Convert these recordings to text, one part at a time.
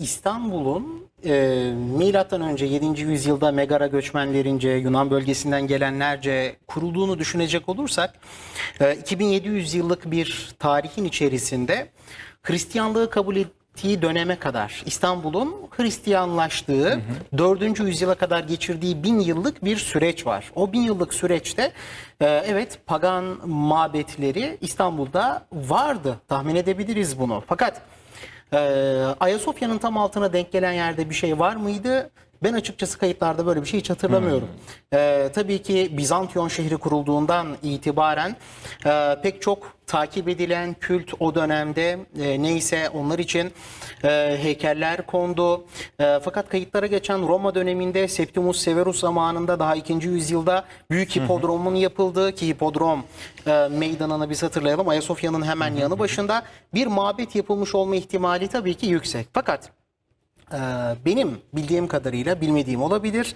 İstanbul'un e, milattan önce 7. yüzyılda Megara göçmenlerince Yunan bölgesinden gelenlerce kurulduğunu düşünecek olursak e, 2700 yıllık bir tarihin içerisinde Hristiyanlığı kabul ettiği döneme kadar İstanbul'un Hristiyanlaştığı 4. yüzyıla kadar geçirdiği bin yıllık bir süreç var. O bin yıllık süreçte e, evet pagan mabetleri İstanbul'da vardı. Tahmin edebiliriz bunu. Fakat ee, Ayasofya'nın tam altına denk gelen yerde bir şey var mıydı? Ben açıkçası kayıtlarda böyle bir şey hiç hatırlamıyorum. Ee, tabii ki Bizantiyon şehri kurulduğundan itibaren e, pek çok takip edilen kült o dönemde e, neyse onlar için e, heykeller kondu. E, fakat kayıtlara geçen Roma döneminde Septimus Severus zamanında daha 2. yüzyılda büyük hipodromun yapıldığı ki hipodrom e, meydanını biz hatırlayalım. Ayasofya'nın hemen yanı başında bir mabet yapılmış olma ihtimali tabii ki yüksek. Fakat benim bildiğim kadarıyla bilmediğim olabilir.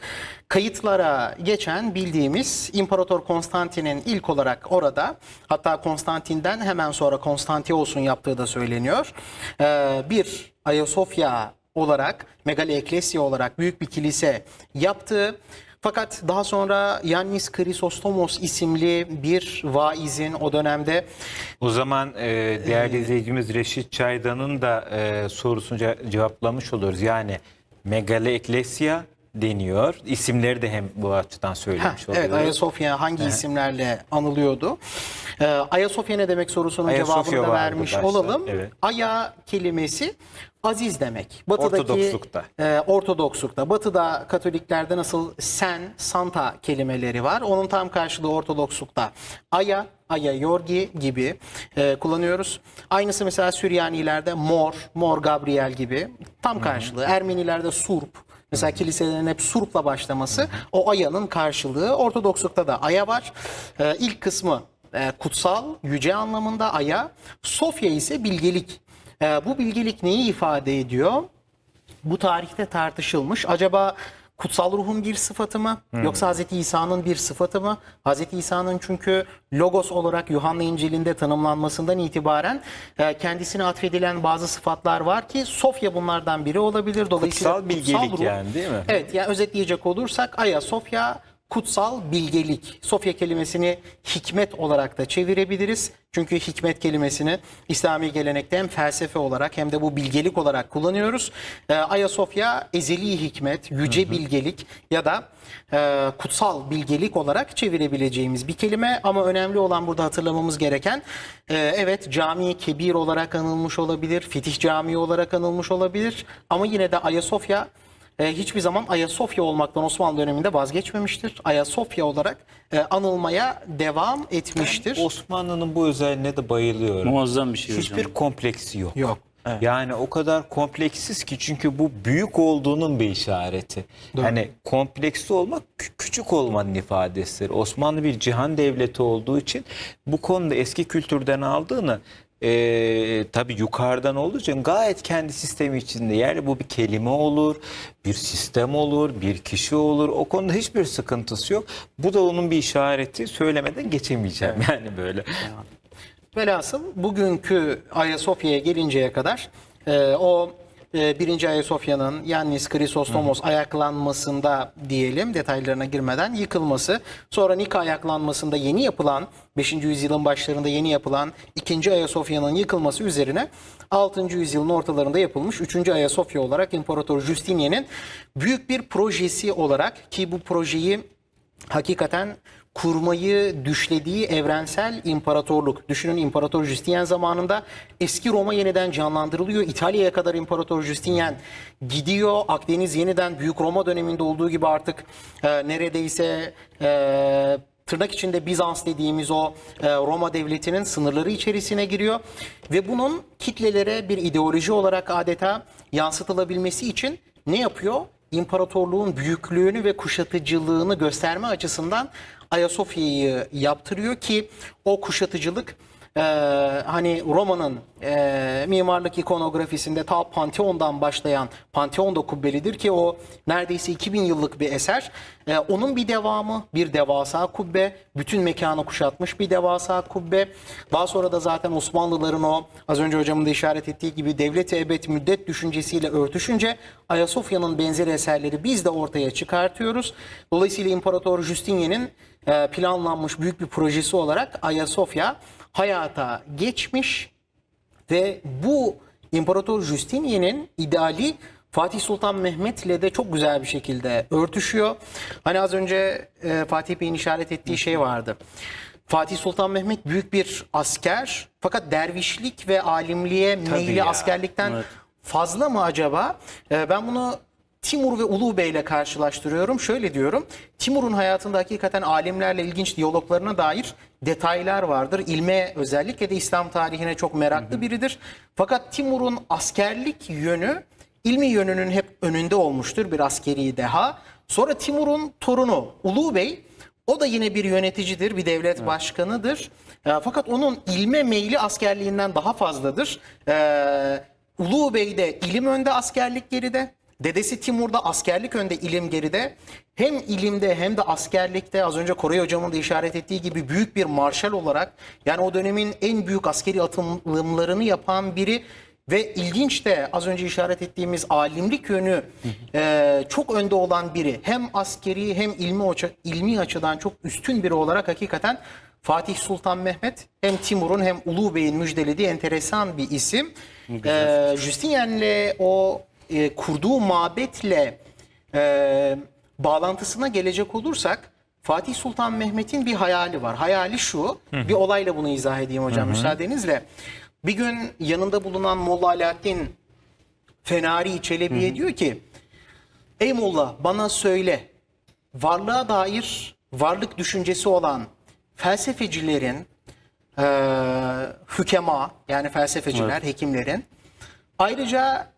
Kayıtlara geçen bildiğimiz İmparator Konstantin'in ilk olarak orada hatta Konstantin'den hemen sonra Konstantios'un yaptığı da söyleniyor. Ee, bir Ayasofya olarak Megali Eklesya olarak büyük bir kilise yaptığı fakat daha sonra Yannis Chrysostomos isimli bir vaizin o dönemde O zaman e, değerli izleyicimiz Reşit Çaydan'ın da e, sorusunu ce- cevaplamış oluruz. Yani Megale Eklesya deniyor. İsimleri de hem bu açıdan Heh, söylemiş evet oluyoruz. Ayasofya hangi isimlerle anılıyordu? Ee, Ayasofya ne demek sorusunun Ayasofya cevabını da vardı vermiş başta, olalım. evet. Aya kelimesi aziz demek. Batıdaki Ortodokslukta. e, Ortodokslukta. Batıda Katoliklerde nasıl sen, santa kelimeleri var. Onun tam karşılığı Ortodokslukta. Aya, aya yorgi gibi e, kullanıyoruz. Aynısı mesela Süryanilerde mor, mor Gabriel gibi tam karşılığı. Ermenilerde surp. Mesela kiliselerin hep surpla başlaması o ayanın karşılığı. Ortodokslukta da aya var. Ee, ilk kısmı e, kutsal, yüce anlamında aya. Sofya ise bilgelik. Ee, bu bilgelik neyi ifade ediyor? Bu tarihte tartışılmış. Acaba kutsal ruhun bir sıfatı mı? Yoksa Hz. İsa'nın bir sıfatı mı? Hz. İsa'nın çünkü logos olarak Yuhanna İncil'inde tanımlanmasından itibaren e, kendisine atfedilen bazı sıfatlar var ki Sofya bunlardan biri olabilir. Dolayısıyla Kutsal bilgelik ruh- yani değil mi? Evet yani özetleyecek olursak Aya Sofya kutsal bilgelik. Sofya kelimesini hikmet olarak da çevirebiliriz. Çünkü hikmet kelimesini İslami gelenekte hem felsefe olarak hem de bu bilgelik olarak kullanıyoruz. Ee, Ayasofya ezeli hikmet, yüce bilgelik ya da e, kutsal bilgelik olarak çevirebileceğimiz bir kelime. Ama önemli olan burada hatırlamamız gereken e, evet cami kebir olarak anılmış olabilir, Fetih Camii olarak anılmış olabilir. Ama yine de Ayasofya e, hiçbir zaman Ayasofya olmaktan Osmanlı döneminde vazgeçmemiştir. Ayasofya olarak e, anılmaya devam etmiştir. Osmanlı'nın bu özelliğine de bayılıyorum. Muazzam bir şey Hiçbir hocam. kompleksi yok. Yok. Yani o kadar kompleksiz ki çünkü bu büyük olduğunun bir işareti. Hani kompleksli olmak kü- küçük olmanın ifadesidir. Osmanlı bir cihan devleti olduğu için bu konuda eski kültürden aldığını e, tabii yukarıdan olduğu için gayet kendi sistemi içinde. Yani bu bir kelime olur, bir sistem olur, bir kişi olur. O konuda hiçbir sıkıntısı yok. Bu da onun bir işareti. Söylemeden geçemeyeceğim yani böyle. Velhasıl bugünkü Ayasofya'ya gelinceye kadar e, o e, birinci Ayasofya'nın Yannis Chrysostomos ayaklanmasında diyelim detaylarına girmeden yıkılması. Sonra Nika ayaklanmasında yeni yapılan 5. yüzyılın başlarında yeni yapılan ikinci Ayasofya'nın yıkılması üzerine 6. yüzyılın ortalarında yapılmış 3. Ayasofya olarak İmparator Justinian'in büyük bir projesi olarak ki bu projeyi hakikaten kurmayı düşlediği evrensel imparatorluk. Düşünün İmparator Justinian zamanında eski Roma yeniden canlandırılıyor. İtalya'ya kadar İmparator Justinian gidiyor. Akdeniz yeniden Büyük Roma döneminde olduğu gibi artık e, neredeyse e, tırnak içinde Bizans dediğimiz o e, Roma devletinin sınırları içerisine giriyor. Ve bunun kitlelere bir ideoloji olarak adeta yansıtılabilmesi için ne yapıyor? İmparatorluğun büyüklüğünü ve kuşatıcılığını gösterme açısından Ayasofya'yı yaptırıyor ki o kuşatıcılık e, hani Roma'nın e, mimarlık ikonografisinde ta Pantheon'dan başlayan Pantheon da kubbelidir ki o neredeyse 2000 yıllık bir eser. E, onun bir devamı, bir devasa kubbe, bütün mekanı kuşatmış bir devasa kubbe. Daha sonra da zaten Osmanlıların o az önce hocamın da işaret ettiği gibi devlet-i ebed müddet düşüncesiyle örtüşünce Ayasofya'nın benzeri eserleri biz de ortaya çıkartıyoruz. Dolayısıyla İmparator Justinian'in e, planlanmış büyük bir projesi olarak Ayasofya hayata geçmiş ve bu İmparator Justinian'in ideali Fatih Sultan Mehmet'le de çok güzel bir şekilde örtüşüyor. Hani az önce e, Fatih Bey'in işaret ettiği şey vardı. Fatih Sultan Mehmet büyük bir asker fakat dervişlik ve alimliğe meyli ya. askerlikten fazla mı acaba? E, ben bunu Timur ve Ulu Bey ile karşılaştırıyorum. Şöyle diyorum. Timur'un hayatında hakikaten alimlerle ilginç diyaloglarına dair detaylar vardır. İlme özellikle de İslam tarihine çok meraklı biridir. Fakat Timur'un askerlik yönü ilmi yönünün hep önünde olmuştur bir askeri deha. Sonra Timur'un torunu Ulu Bey o da yine bir yöneticidir, bir devlet başkanıdır. E, fakat onun ilme meyli askerliğinden daha fazladır. E, Ulu Bey'de ilim önde, askerlik geride. Dedesi Timur'da askerlik önde, ilim geride. Hem ilimde hem de askerlikte az önce Koray Hocam'ın da işaret ettiği gibi büyük bir marşal olarak yani o dönemin en büyük askeri atılımlarını yapan biri ve ilginç de az önce işaret ettiğimiz alimlik yönü e, çok önde olan biri. Hem askeri hem ilmi, ilmi açıdan çok üstün biri olarak hakikaten Fatih Sultan Mehmet hem Timur'un hem Ulu Bey'in müjdelediği enteresan bir isim. E, Justinian'le o e, kurduğu mabetle e, bağlantısına gelecek olursak Fatih Sultan Mehmet'in bir hayali var. Hayali şu, bir olayla bunu izah edeyim hocam müsaadenizle. Bir gün yanında bulunan Molla Alaaddin Fenari Çelebi'ye diyor ki Ey Molla bana söyle varlığa dair varlık düşüncesi olan felsefecilerin eee hükema yani felsefeciler, hekimlerin ayrıca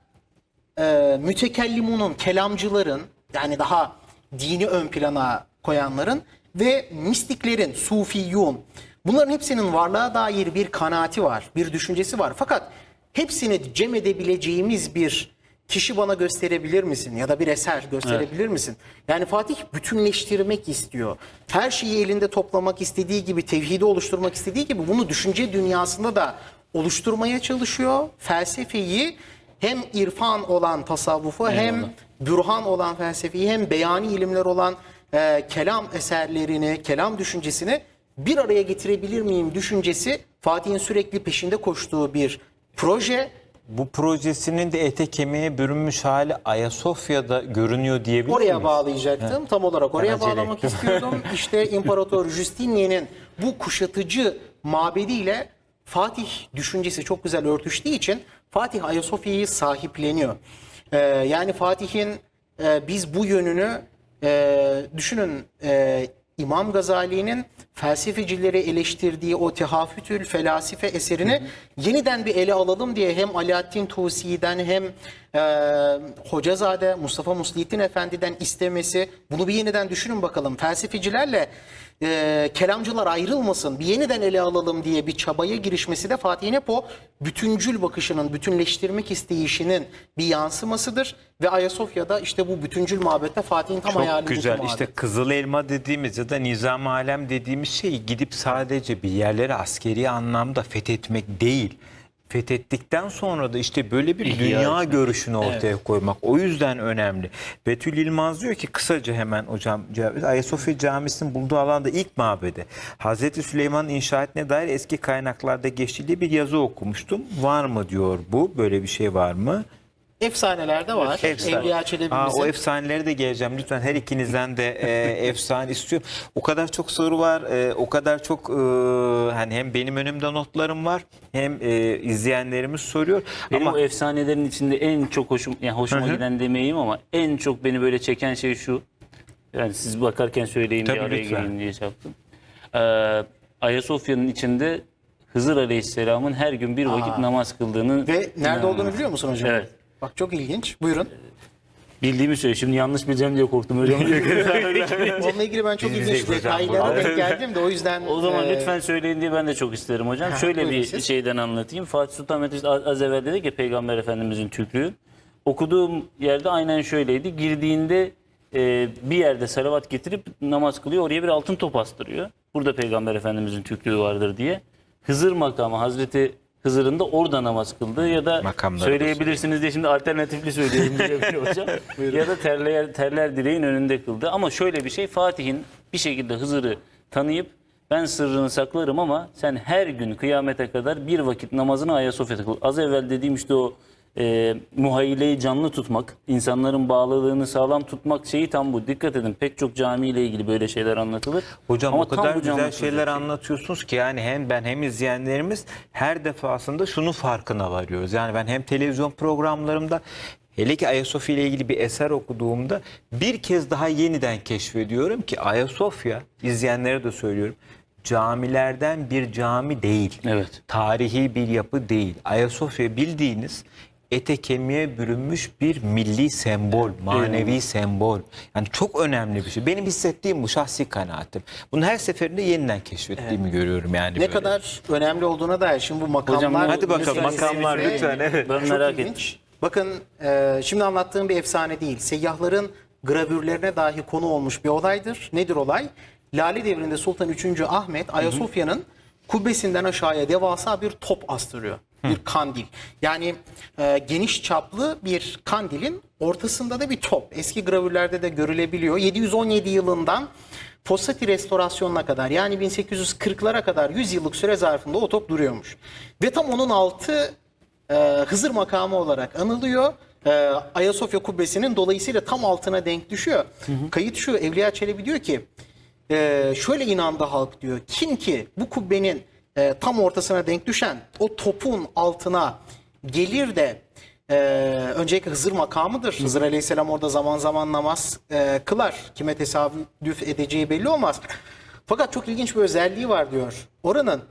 e, mütekellimunun, kelamcıların yani daha dini ön plana koyanların ve mistiklerin, sufiyun bunların hepsinin varlığa dair bir kanaati var, bir düşüncesi var. Fakat hepsini cem edebileceğimiz bir kişi bana gösterebilir misin ya da bir eser gösterebilir misin? Yani Fatih bütünleştirmek istiyor. Her şeyi elinde toplamak istediği gibi, tevhidi oluşturmak istediği gibi bunu düşünce dünyasında da oluşturmaya çalışıyor. Felsefeyi hem irfan olan tasavvufu hem bürhan olan felsefeyi hem beyani ilimler olan e, kelam eserlerini, kelam düşüncesini bir araya getirebilir miyim düşüncesi Fatih'in sürekli peşinde koştuğu bir proje. Bu projesinin de ete kemiğe bürünmüş hali Ayasofya'da görünüyor diyebilir Oraya miyiz? bağlayacaktım. Tam olarak oraya acele bağlamak ettim. istiyordum. İşte İmparator Justinian'in bu kuşatıcı mabediyle Fatih düşüncesi çok güzel örtüştüğü için Fatih Ayasofya'yı sahipleniyor. Ee, yani Fatih'in e, biz bu yönünü e, düşünün e, İmam Gazali'nin felsefecileri eleştirdiği o tehafütül felasife eserini yeniden bir ele alalım diye hem Alaaddin Tusi'den hem e, Hocazade Mustafa Muslihittin Efendi'den istemesi bunu bir yeniden düşünün bakalım. Felsefecilerle e, kelamcılar ayrılmasın bir yeniden ele alalım diye bir çabaya girişmesi de Fatih'in hep o bütüncül bakışının, bütünleştirmek isteyişinin bir yansımasıdır. Ve Ayasofya'da işte bu bütüncül mabette Fatih'in tam Çok güzel. İşte Kızıl Elma dediğimiz ya da Nizam Alem dediğimiz şey gidip sadece bir yerleri askeri anlamda fethetmek değil. Fethettikten sonra da işte böyle bir İhya dünya etmek. görüşünü ortaya koymak. O yüzden önemli. Betül İlmaz diyor ki kısaca hemen hocam Ayasofya Camisi'nin bulunduğu alanda ilk mabedi. Hazreti Süleyman'ın inşa ettiğine dair eski kaynaklarda geçtiği bir yazı okumuştum. Var mı diyor bu? Böyle bir şey var mı? Efsanelerde var. Efsane. Evliya Aa, Çelebi'mizin. o efsaneleri de geleceğim. Lütfen her ikinizden de e, efsane istiyorum. O kadar çok soru var. e, o kadar çok e, hani hem benim önümde notlarım var hem e, izleyenlerimiz soruyor. Benim Ama o efsanelerin içinde en çok hoşum, yani hoşuma giden demeyeyim ama en çok beni böyle çeken şey şu. Yani siz bakarken söyleyeyim Tabii, diye araya lütfen. gireyim diye şey yaptım. Ee, Ayasofya'nın içinde Hızır Aleyhisselam'ın her gün bir vakit namaz kıldığını Ve nerede olduğunu biliyor musun hocam? Evet. Bak çok ilginç. Buyurun. Bildiğimi söyle. Şimdi yanlış bileceğim diye korktum hocam. Onunla ilgili ben çok ilginç hocam detaylara bunu. denk geldim de o yüzden O zaman e, lütfen söyleyin diye ben de çok isterim hocam. Ha, Şöyle buyurun bir siz. şeyden anlatayım. Fatih Sultan Mehmet işte az az evvel dedi ki Peygamber Efendimizin tükrüğü. Okuduğum yerde aynen şöyleydi. Girdiğinde e, bir yerde salavat getirip namaz kılıyor. Oraya bir altın top astırıyor. Burada Peygamber Efendimizin tükrüğü vardır diye. Hızır makamı Hazreti Hızır'ın da orada namaz kıldığı ya da Makamları söyleyebilirsiniz diye şimdi alternatifli söylüyorum diyebiliyor hocam. ya da terler, terler direğin önünde kıldı. Ama şöyle bir şey Fatih'in bir şekilde Hızır'ı tanıyıp ben sırrını saklarım ama sen her gün kıyamete kadar bir vakit namazını Ayasofya'da kıl. Az evvel dediğim işte o e, muhayyileyi canlı tutmak, insanların bağlılığını sağlam tutmak şeyi tam bu. Dikkat edin pek çok camiyle ilgili böyle şeyler anlatılır. Hocam Ama o kadar güzel şeyler şey. anlatıyorsunuz ki yani hem ben hem izleyenlerimiz her defasında şunun farkına varıyoruz. Yani ben hem televizyon programlarımda hele ki Ayasofya ile ilgili bir eser okuduğumda bir kez daha yeniden keşfediyorum ki Ayasofya izleyenlere de söylüyorum camilerden bir cami değil. Evet. Tarihi bir yapı değil. Ayasofya bildiğiniz ete kemiğe bürünmüş bir milli sembol, manevi sembol. Yani çok önemli bir şey. Benim hissettiğim bu şahsi kanaatim. Bunu her seferinde yeniden keşfettiğimi görüyorum yani. ne böyle. kadar önemli olduğuna dair şimdi bu makamlar Hocam, Hadi bakalım makamlar lütfen. Evet. Ben Çok merak ettim. Bakın e, şimdi anlattığım bir efsane değil. Seyyahların gravürlerine dahi konu olmuş bir olaydır. Nedir olay? Lale devrinde Sultan 3. Ahmet Ayasofya'nın kubbesinden aşağıya devasa bir top astırıyor. Bir kandil. Yani e, geniş çaplı bir kandilin ortasında da bir top. Eski gravürlerde de görülebiliyor. 717 yılından Fossati restorasyonuna kadar yani 1840'lara kadar 100 yıllık süre zarfında o top duruyormuş. Ve tam onun altı e, Hızır makamı olarak anılıyor. E, Ayasofya kubbesinin dolayısıyla tam altına denk düşüyor. Kayıt şu Evliya Çelebi diyor ki e, şöyle inandı halk diyor. Kim ki bu kubbenin e, tam ortasına denk düşen o topun altına gelir de e, öncelikle Hızır makamıdır. Hızır Aleyhisselam orada zaman zaman namaz e, kılar. Kime tesadüf edeceği belli olmaz. Fakat çok ilginç bir özelliği var diyor. Oranın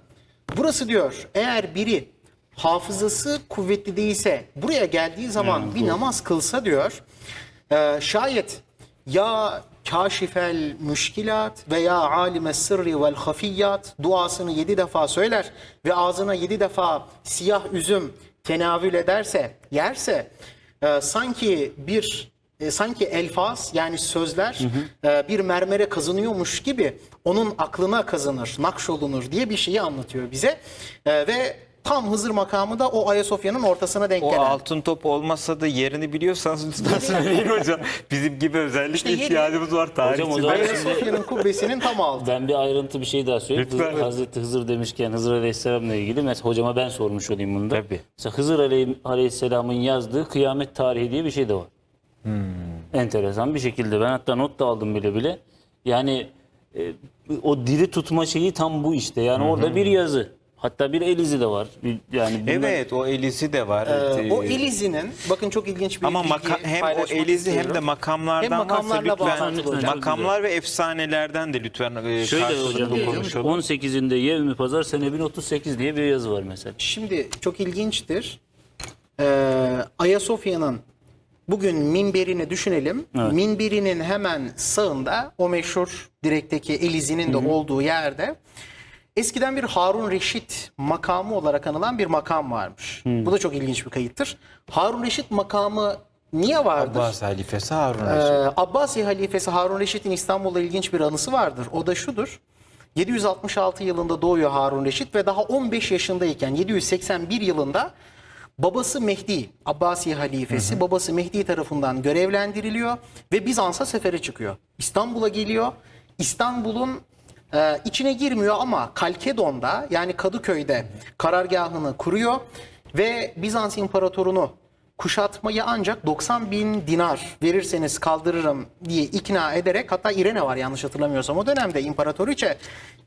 burası diyor eğer biri hafızası kuvvetli değilse buraya geldiği zaman bir namaz kılsa diyor e, şayet ya kaşifel müşkilat veya alime sırrı vel hafiyat duasını yedi defa söyler ve ağzına yedi defa siyah üzüm tenavül ederse, yerse e, sanki bir e, sanki elfaz yani sözler e, bir mermere kazınıyormuş gibi onun aklına kazınır, nakşolunur diye bir şeyi anlatıyor bize. E, ve tam Hızır makamı da o Ayasofya'nın ortasına denk O gelen. altın top olmasa da yerini biliyorsanız lütfen söyleyin hocam. Bizim gibi özellikle İşte ihtiyacımız var tarihçi. Hocam o Ayasofya'nın kubbesinin tam altı. Ben bir ayrıntı bir şey daha söyleyeyim. Lütfen. Hızır- Hazreti Hızır demişken Hızır Aleyhisselam'la ilgili mesela hocama ben sormuş olayım bunu da. Tabii. Mesela Hızır Aley- Aleyhisselam'ın yazdığı kıyamet tarihi diye bir şey de var. Enteresan bir şekilde. Ben hatta not da aldım bile bile. Yani e, o diri tutma şeyi tam bu işte. Yani orada bir yazı. Hatta bir el izi de var. Bir- Yani bunlar- Evet o elizi de var. Ee, o Ee, Elizinin bakın çok ilginç bir Ama maka- hem o elizi hem de makamlardan Hem varsa makamlarla lütfen, bağlantılı hocam. makamlar ve efsanelerden de lütfen e, Şöyle hocam konuşalım. 18'inde Yevmi Pazar sene 1038 diye bir yazı var mesela. Şimdi çok ilginçtir. Ee, Ayasofya'nın bugün minberini düşünelim. Evet. Minberinin hemen sağında o meşhur direkteki Elizi'nin de olduğu yerde eskiden bir Harun Reşit makamı olarak anılan bir makam varmış. Bu da çok ilginç bir kayıttır. Harun Reşit makamı niye vardır? Abbas halifesi Harun Ee, Reşit. Abbasi halifesi Harun Reşit'in İstanbul'da ilginç bir anısı vardır. O da şudur. 766 yılında doğuyor Harun Reşit ve daha 15 yaşındayken 781 yılında babası Mehdi, Abbasi halifesi babası Mehdi tarafından görevlendiriliyor ve Bizans'a sefere çıkıyor. İstanbul'a geliyor. İstanbul'un e, içine girmiyor ama Kalkedon'da yani Kadıköy'de karargahını kuruyor ve Bizans imparatorunu kuşatmayı ancak 90 bin dinar verirseniz kaldırırım diye ikna ederek hatta İrene var yanlış hatırlamıyorsam o dönemde imparatoriçe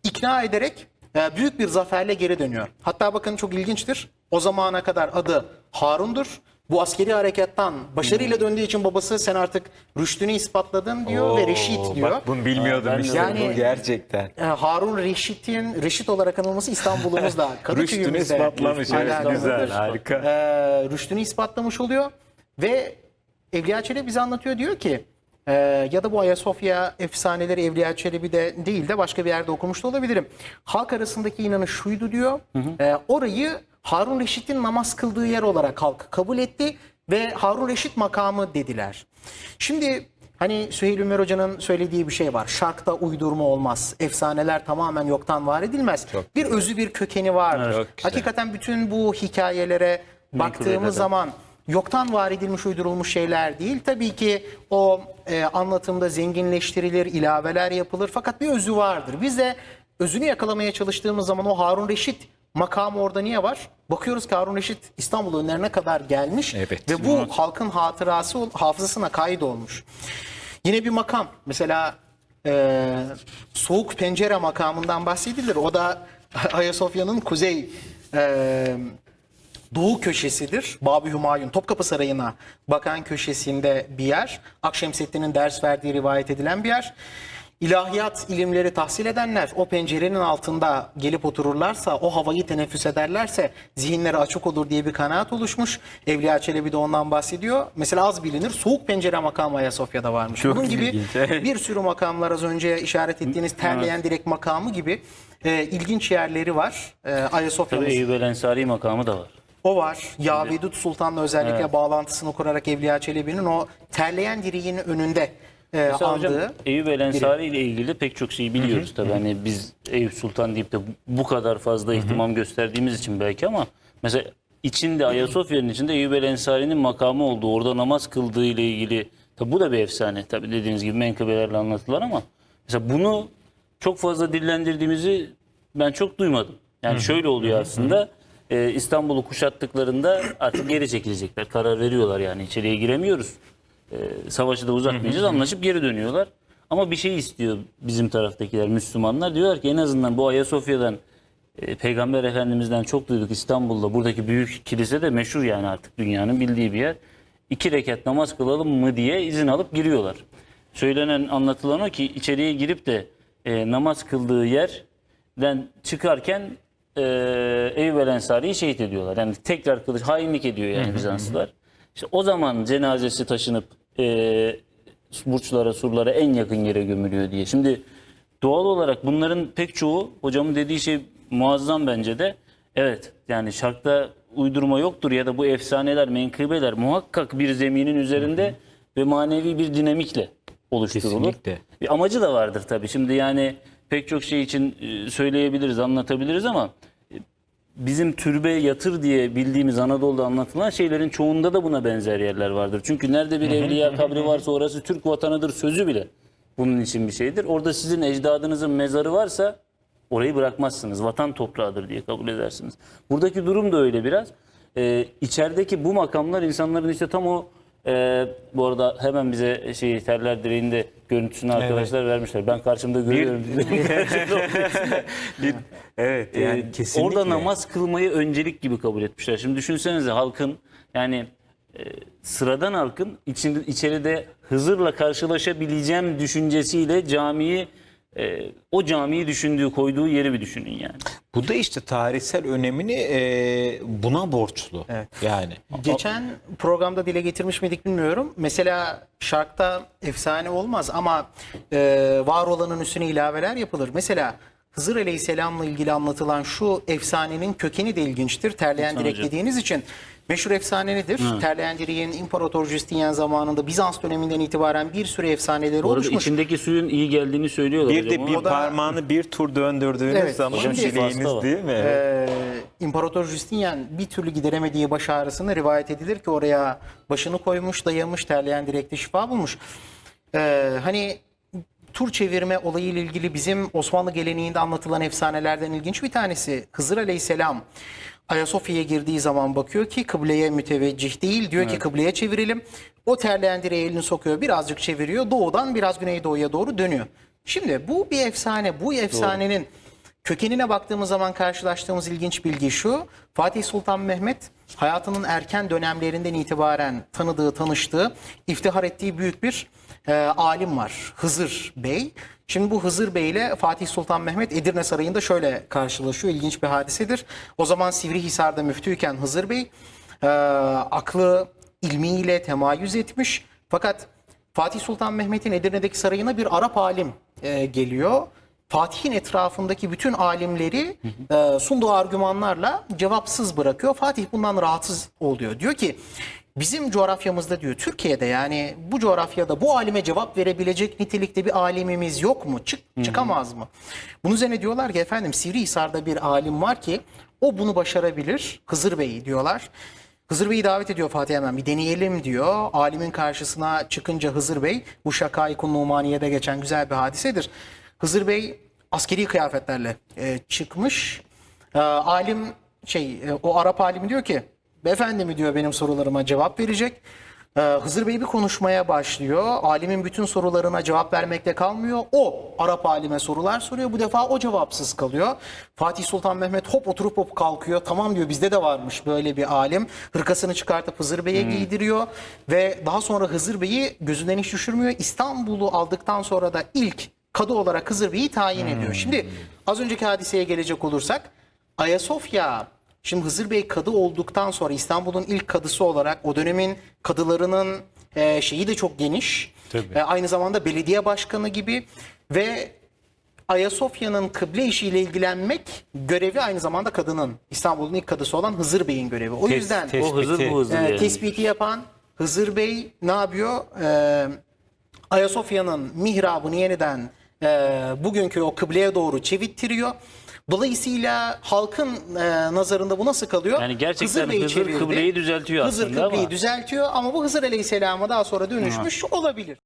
ikna ederek e, büyük bir zaferle geri dönüyor. Hatta bakın çok ilginçtir. O zamana kadar adı Harun'dur. Bu askeri harekattan başarıyla döndüğü için babası sen artık rüştünü ispatladın diyor ve Oo, Reşit diyor. Bak bunu bilmiyordum de- işte Yani- bu gerçekten. E, Harun Reşit'in Reşit olarak anılması İstanbul'umuzda Rüştünü ispatlamış. Evet, alakalıdır. güzel, harika. E, rüştünü ispatlamış oluyor ve Evliya Çelebi bize anlatıyor diyor ki e, ya da bu Ayasofya efsaneleri Evliya Çelebi'de değil de başka bir yerde okumuş da olabilirim. Halk arasındaki inanış şuydu diyor. E, orayı Harun Reşit'in namaz kıldığı yer olarak halk kabul etti ve Harun Reşit makamı dediler. Şimdi hani Süheyl Ünver Hoca'nın söylediği bir şey var. Şarkta uydurma olmaz. Efsaneler tamamen yoktan var edilmez. bir özü bir kökeni vardır. Çok güzel. Hakikaten bütün bu hikayelere baktığımız eden. zaman yoktan var edilmiş uydurulmuş şeyler değil. Tabii ki o e, anlatımda zenginleştirilir, ilaveler yapılır fakat bir özü vardır. Biz de özünü yakalamaya çalıştığımız zaman o Harun Reşit makamı orada niye var? Bakıyoruz ki Harun Reşit İstanbul önlerine kadar gelmiş Evet. ve bu halkın hatırası, hafızasına kaydolmuş. Yine bir makam mesela e, soğuk pencere makamından bahsedilir. O da Ayasofya'nın kuzey e, doğu köşesidir. Babı Hümayun Topkapı Sarayı'na bakan köşesinde bir yer. Akşemseddin'in ders verdiği rivayet edilen bir yer. İlahiyat ilimleri tahsil edenler o pencerenin altında gelip otururlarsa, o havayı teneffüs ederlerse zihinleri açık olur diye bir kanaat oluşmuş. Evliya Çelebi de ondan bahsediyor. Mesela az bilinir soğuk pencere makamı Ayasofya'da varmış. Çok Bunun gibi ilginç, evet. bir sürü makamlar az önce işaret ettiğiniz terleyen direk makamı gibi e, ilginç yerleri var. E, Tabii Ayasofya'mız Eyüp Ensari makamı da var. o var. Yavedut Sultan'la özellikle bağlantısını kurarak Evliya Çelebi'nin o terleyen direğin önünde e, Mesela hocam andığı. Eyüp El Ensari ile ilgili pek çok şeyi biliyoruz tabii. Hani biz Eyüp Sultan deyip de bu kadar fazla ihtimam gösterdiğimiz için belki ama mesela içinde Ayasofya'nın içinde Eyüp El Ensari'nin makamı olduğu, orada namaz kıldığı ile ilgili tabii bu da bir efsane tabii dediğiniz gibi menkıbelerle anlatılan ama mesela bunu çok fazla dillendirdiğimizi ben çok duymadım. Yani şöyle oluyor aslında. e, İstanbul'u kuşattıklarında artık geri çekilecekler. Karar veriyorlar yani içeriye giremiyoruz. E, savaşı da uzatmayacağız anlaşıp geri dönüyorlar. Ama bir şey istiyor bizim taraftakiler Müslümanlar. Diyorlar ki en azından bu Ayasofya'dan e, Peygamber Efendimiz'den çok duyduk İstanbul'da. Buradaki büyük kilise de meşhur yani artık dünyanın bildiği bir yer. İki rekat namaz kılalım mı diye izin alıp giriyorlar. Söylenen anlatılan o ki içeriye girip de e, namaz kıldığı yerden çıkarken e, Eyüp Ensari'yi şehit ediyorlar. Yani tekrar kılıç hainlik ediyor yani Bizanslılar. İşte o zaman cenazesi taşınıp e, burçlara, surlara en yakın yere gömülüyor diye. Şimdi doğal olarak bunların pek çoğu hocamın dediği şey muazzam bence de. Evet yani şarkta uydurma yoktur ya da bu efsaneler, menkıbeler muhakkak bir zeminin üzerinde ve manevi bir dinamikle oluşturulur. Kesinlikle. Bir amacı da vardır tabii. Şimdi yani pek çok şey için e, söyleyebiliriz, anlatabiliriz ama bizim türbe yatır diye bildiğimiz Anadolu'da anlatılan şeylerin çoğunda da buna benzer yerler vardır. Çünkü nerede bir evliya kabri varsa orası Türk vatanıdır sözü bile bunun için bir şeydir. Orada sizin ecdadınızın mezarı varsa orayı bırakmazsınız. Vatan toprağıdır diye kabul edersiniz. Buradaki durum da öyle biraz. Ee, içerideki bu makamlar insanların işte tam o e, bu arada hemen bize şey terler direğinde görüntüsünü arkadaşlar vermişler. Ben karşımda görüyorum. Bir, evet yani Ee, kesinlikle. Orada namaz kılmayı öncelik gibi kabul etmişler. Şimdi düşünsenize halkın yani e, sıradan halkın içinde, içeride Hızır'la karşılaşabileceğim düşüncesiyle camiyi e, o camiyi düşündüğü koyduğu yeri bir düşünün yani. Bu da işte tarihsel önemini e, buna borçlu. Yani. Geçen programda dile getirmiş miydik bilmiyorum. Mesela şarkta efsane olmaz ama e, var olanın üstüne ilaveler yapılır. Mesela Hızır Aleyhisselam'la ilgili anlatılan şu efsanenin kökeni de ilginçtir. Terleyen Lütfen direk hocam. dediğiniz için meşhur efsane nedir? Terleyen direğin İmparator Justinian zamanında Bizans döneminden itibaren bir sürü efsaneleri Bu arada oluşmuş. içindeki suyun iyi geldiğini söylüyorlar Bir de hocam bir ama- da- parmağını bir tur döndürdüğünüz Evet, zaman dileğiniz var. değil mi? Ee, İmparator Justinian bir türlü gideremediği baş ağrısını rivayet edilir ki oraya başını koymuş, dayamış, terleyen direkte şifa bulmuş. Ee, hani tur çevirme olayıyla ilgili bizim Osmanlı geleneğinde anlatılan efsanelerden ilginç bir tanesi. Hızır Aleyhisselam Ayasofya'ya girdiği zaman bakıyor ki kıbleye müteveccih değil. Diyor ki kıbleye çevirelim. O terleyen direğe elini sokuyor birazcık çeviriyor. Doğudan biraz güneydoğuya doğru dönüyor. Şimdi bu bir efsane. Bu efsanenin Kökenine baktığımız zaman karşılaştığımız ilginç bilgi şu. Fatih Sultan Mehmet hayatının erken dönemlerinden itibaren tanıdığı, tanıştığı, iftihar ettiği büyük bir e, alim var. Hızır Bey. Şimdi bu Hızır Bey ile Fatih Sultan Mehmet Edirne Sarayı'nda şöyle karşılaşıyor. İlginç bir hadisedir. O zaman Sivrihisar'da müftüyken Hızır Bey e, aklı ilmiyle temayüz etmiş. Fakat Fatih Sultan Mehmet'in Edirne'deki sarayına bir Arap alim e, geliyor. Fatih'in etrafındaki bütün alimleri e, sunduğu argümanlarla cevapsız bırakıyor. Fatih bundan rahatsız oluyor. Diyor ki bizim coğrafyamızda diyor Türkiye'de yani bu coğrafyada bu alime cevap verebilecek nitelikte bir alimimiz yok mu? Çık, çıkamaz mı? Bunun üzerine diyorlar ki efendim Sivrihisar'da bir alim var ki o bunu başarabilir. Hızır Bey diyorlar. Hızır Bey'i davet ediyor Fatih hemen bir deneyelim diyor. Alimin karşısına çıkınca Hızır Bey bu Şakaik-ı Numaniye'de geçen güzel bir hadisedir. Hızır Bey askeri kıyafetlerle e, çıkmış. E, alim şey e, o Arap alimi diyor ki beyefendi mi diyor benim sorularıma cevap verecek. E, Hızır Bey bir konuşmaya başlıyor. Alimin bütün sorularına cevap vermekle kalmıyor. O Arap alime sorular soruyor. Bu defa o cevapsız kalıyor. Fatih Sultan Mehmet hop oturup hop kalkıyor. Tamam diyor bizde de varmış böyle bir alim. Hırkasını çıkartıp Hızır Bey'e giydiriyor. Ve daha sonra Hızır Bey'i gözünden hiç düşürmüyor. İstanbul'u aldıktan sonra da ilk kadı olarak Hızır Bey'i tayin ediyor. Şimdi az önceki hadiseye gelecek olursak Ayasofya şimdi Hızır Bey kadı olduktan sonra İstanbul'un ilk kadısı olarak o dönemin kadılarının e, şeyi de çok geniş. Tabii. E, aynı zamanda belediye başkanı gibi ve Ayasofya'nın kıble işiyle ilgilenmek görevi aynı zamanda kadının İstanbul'un ilk kadısı olan Hızır Bey'in görevi. O Tes- yüzden O Hızır bu Hızır e, yani. tespiti yapan Hızır Bey ne yapıyor? E, Ayasofya'nın mihrabını yeniden e, bugünkü o kıbleye doğru çevittiriyor. Dolayısıyla halkın e, nazarında bu nasıl kalıyor? Yani gerçekten Bey'i Hızır çevirdi. kıbleyi düzeltiyor Hızır aslında kıbleyi ama- düzeltiyor ama bu Hızır Aleyhisselam'a daha sonra dönüşmüş olabilir.